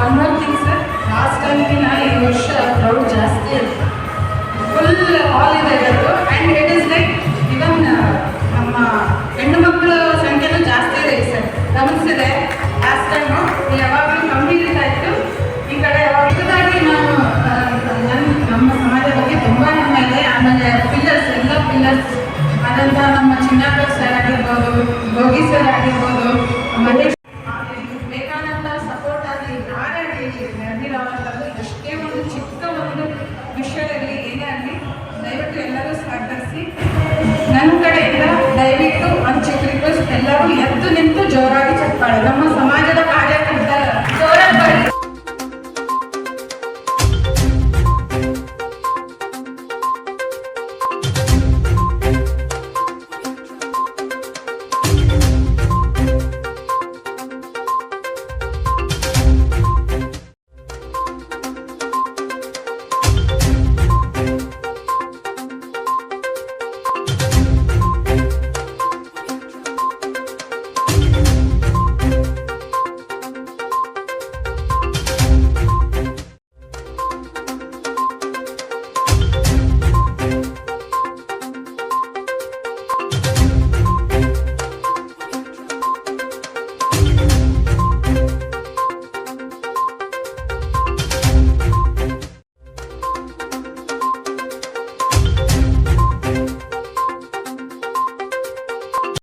One more thing sir last ಟೈಮ್ಗಿನ ಈ ವರ್ಷ crowd ಜಾಸ್ತಿ ಇತ್ತು ಫುಲ್ ಹಾಲ್ ಇದೆ ಎಲ್ಲರೂ. And it is like even ನಮ್ಮ ಹೆಣ್ಣು ಮಕ್ಕಳ ಸಂಖ್ಯೆನೂ ಜಾಸ್ತಿ ಇದೆ ಸರ್. ಗಮನಿಸಿದೆ ಲಾಸ್ಟ್ ಟೈಮು ಯಾವಾಗಲೂ ಕಮ್ಮಿ ಇರ್ತಾ ಇತ್ತು? ಈ ಕಡೆ ಹೊಸದಾಗಿ ನಾನು ನನ್ನ ನಮ್ಮ ಸಮಾಜ ಬಗ್ಗೆ ತುಂಬ ನಮ್ಮ ಇದೆ ಆಮೇಲೆ ಪಿಲ್ಲರ್ಸ್ ಎಲ್ಲ ಪಿಲ್ಲರ್ಸ್ ಆದಂಥ ನಮ್ಮ ಚಿನ್ನಪ್ಪ ಸರ್ ಆಗಿರ್ಬೋದು, ಭೋಗಿ ಸರ್ ಆಗಿರ್ಬೋದು ಅದೇ ರಾಷ್ಟ್ರದಲ್ಲಿ ಎಷ್ಟೇ ಒಂದು ಚಿಕ್ಕ ಒಂದು